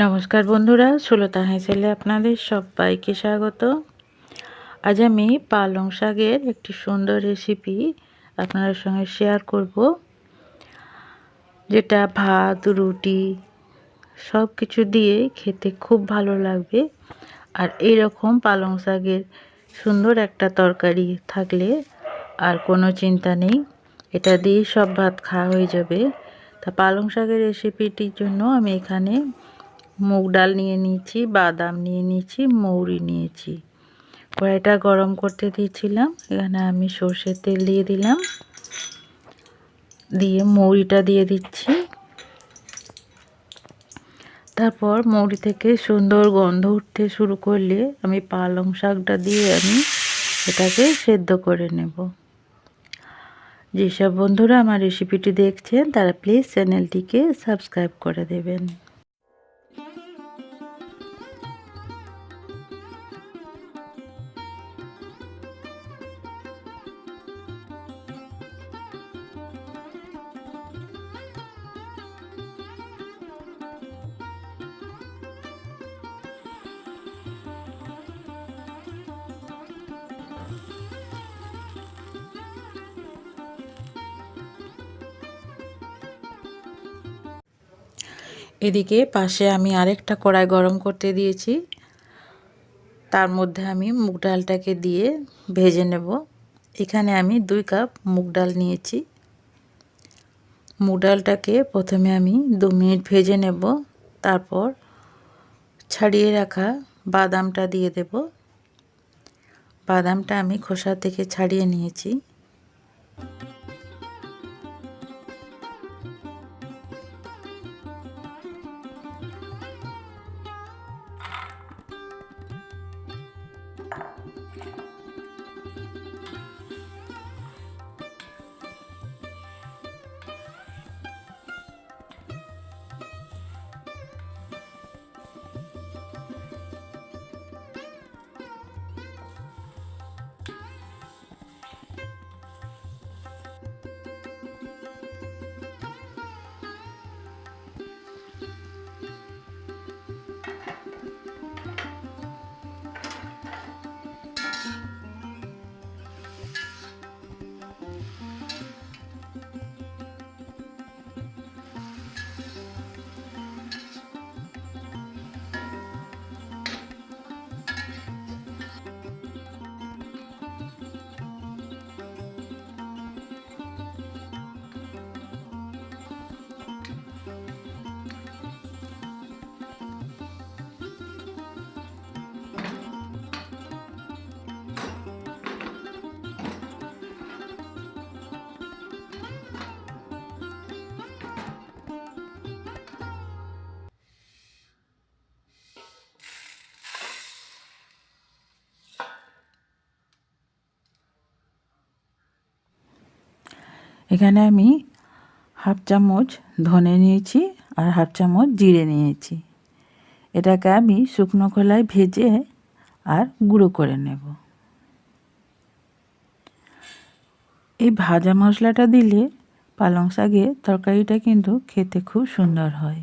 নমস্কার বন্ধুরা, সুলতা হাইসেলে আপনাদের সবাইকে স্বাগত। আজ আমি পালং শাকের একটি সুন্দর রেসিপি আপনাদের সঙ্গে শেয়ার করব, যেটা ভাত, রুটি সব কিছু দিয়ে খেতে খুব ভালো লাগবে। আর এই রকম পালং শাকের সুন্দর একটা তরকারি থাকলে আর কোনো চিন্তা নেই, এটা দিয়ে সব ভাত খাওয়া হয়ে যাবে। তা পালং শাকের রেসিপিটির জন্য আমি এখানে মুগ ডাল নিয়ে নিয়েছি, বাদাম নিয়ে নিয়েছি, মৌরি নিয়েছি। কড়াইটা গরম করতে দিয়েছিলাম, এখানে আমি সর্ষের তেল দিয়ে দিলাম। দিয়ে মৌরিটা দিয়ে দিচ্ছি। তারপর মৌরি থেকে সুন্দর গন্ধ উঠতে শুরু করলে আমি পালং শাকটা দিয়ে আমি এটাকে সেদ্ধ করে নেব। যেসব বন্ধুরা আমার রেসিপিটি দেখছেন, তারা প্লিজ চ্যানেলটিকে সাবস্ক্রাইব করে দেবেন। এদিকে পাশে আমি আরেকটা কড়াই গরম করতে দিয়েছি। তার মধ্যে আমি মুগ ডালটাকে দিয়ে ভেজে নেব। এখানে আমি দুই কাপ মুগ ডাল নিয়েছি। মুগ ডালটাকে প্রথমে আমি দু মিনিট ভেজে নেব। তারপর ছাড়িয়ে রাখা বাদামটা দিয়ে দেব। বাদামটা আমি খোসা থেকে ছাড়িয়ে নিয়েছি। এখানে আমি হাফ চামচ ধনে নিয়েছি আর হাফ চামচ জিরে নিয়েছি। এটাকে আমি শুকনো খোলায় ভেজে আর গুঁড়ো করে নেব। এই ভাজা মশলাটা দিলে পালং শাকের তরকারিটা কিন্তু খেতে খুব সুন্দর হয়।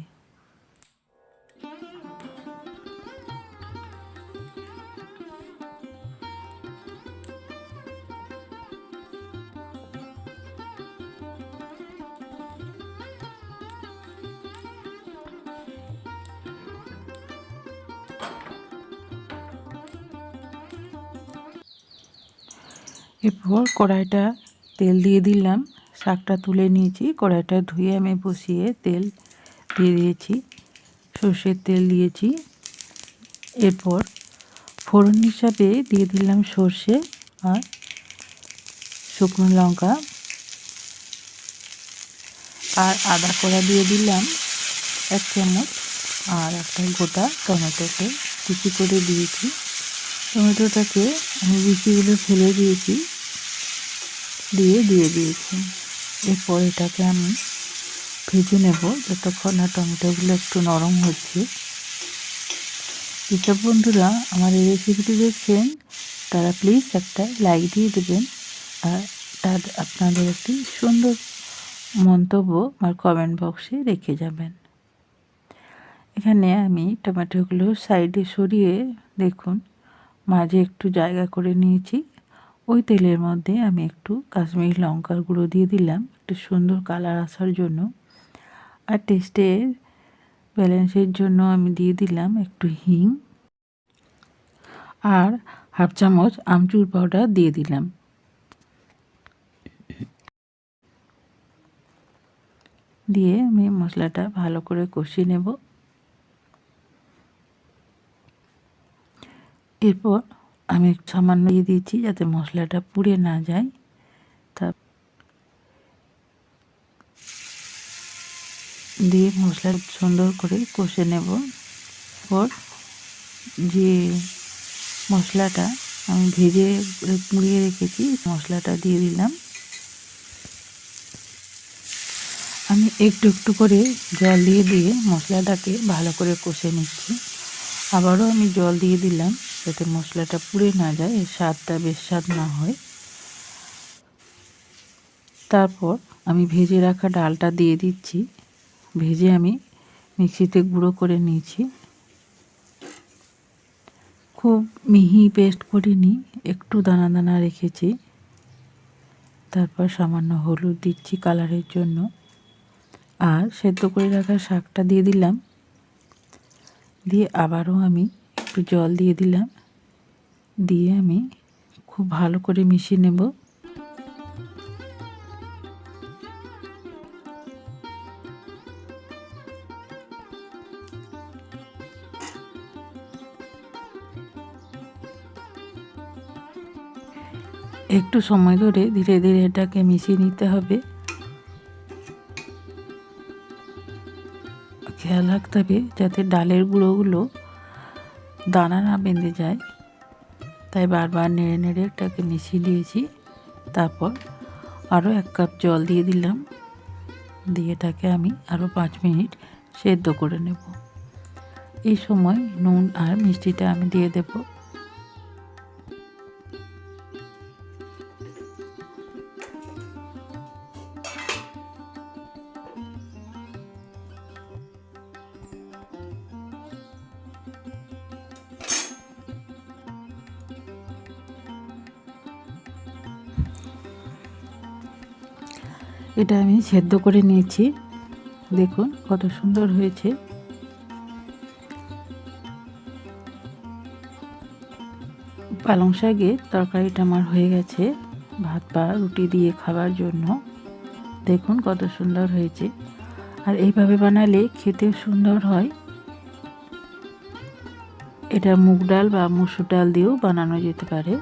এরপর কড়াইটা তেল দিয়ে দিলাম। শাকটা তুলে নিয়েছি। কড়াইটা ধুয়ে আমি বসিয়ে তেল দিয়ে দিয়েছি। সর্ষের তেল দিয়েছি। এরপর ফোড়ন হিসাবে দিয়ে দিলাম সর্ষে আর শুকনো লঙ্কা। আর আদা কড়া দিয়ে দিলাম এক চামচ আর একটা গোটা টমেটোকে কুচি করে দিয়েছি। টমেটোটাকে আমি বিচিগুলো ফেলে দিয়েছি, দিয়ে দিয়ে দিয়েছি। এরপর এটাকে আমি ভেজে নেব যতক্ষণ না টমেটোগুলো একটু নরম হচ্ছে। যেসব বন্ধুরা, আমার এই রেসিপিটি দেখছেন? তারা প্লিজ একটা লাইক দিয়ে দেবেন আর তার আপনাদের একটি সুন্দর মন্তব্য আমার কমেন্ট বক্সে রেখে যাবেন। এখানে আমি টমেটোগুলো সাইডে সরিয়ে দেখুন মাঝে একটু জায়গা করে নিয়েছি। ওই তেলের মধ্যে আমি একটু কাশ্মীরি লঙ্কার গুঁড়ো দিয়ে দিলাম, একটু সুন্দর কালার আসার জন্য। আর টেস্টের ব্যালেন্সের জন্য আমি দিয়ে দিলাম একটু হিং। আর হাফ চামচ আমচুর পাউডার দিয়ে দিলাম। দিয়ে আমি মশলাটা ভালো করে কষিয়ে নেব। এরপর আমি সামান্য দিয়ে দিয়েছি যাতে মশলাটা পুড়ে না যায়। তা দিয়ে মশলা সুন্দর করে কষে নেব। পর যে মশলাটা আমি ভেজে মুড়িয়ে রেখেছি, মশলাটা দিয়ে দিলাম। আমি একটু একটু করে জল দিয়ে দিয়ে মশলাটাকে ভালো করে কষে নিচ্ছি। আবারও আমি জল দিয়ে দিলাম। যাতে মশলাটা পুড়ে না যায়, এর স্বাদটা বেশ স্বাদ না হয়। তারপর আমি ভেজে রাখা ডালটা দিয়ে দিচ্ছি। ভেজে আমি মিক্সিতে গুঁড়ো করে নিয়েছি। খুব মিহি পেস্ট করিনি, একটু দানা দানা রেখেছি। তারপর সামান্য হলুদ দিচ্ছি কালারের জন্য। আর সেদ্ধ করে রাখা শাকটা দিয়ে দিলাম। দিয়ে আবারও আমি একটু জল দিয়ে দিলাম। দিয়ে আমি খুব ভালো করে মিশিয়ে নেব। একটু সময় ধরে ধীরে ধীরে এটাকে মিশিয়ে নিতে হবে। খেয়াল রাখতে হবে যাতে ডালের গুঁড়োগুলো দানা না বেঁধে যায়। তাই বারবার নেড়ে নেড়ে এটাকে মিশিয়ে দিয়েছি। তারপর আরও এক কাপ জল দিয়ে দিলাম। দিয়ে এটাকে আমি আরও পাঁচ মিনিট সেদ্ধ করে নেব। এই সময় নুন আর মিষ্টিটা আমি দিয়ে দেবো। এটা আমি সেদ্ধ করে নিয়েছি। দেখুন কত সুন্দর হয়েছে। পালং শাকের তরকারিটা আমার হয়ে গেছে ভাত বা রুটি দিয়ে খাবার জন্য। দেখুন কত সুন্দর হয়েছে। আর এইভাবে বানালে খেতেও সুন্দর হয়। এটা মুগ ডাল বা মুসুর ডাল দিয়েও বানানো যেতে পারে।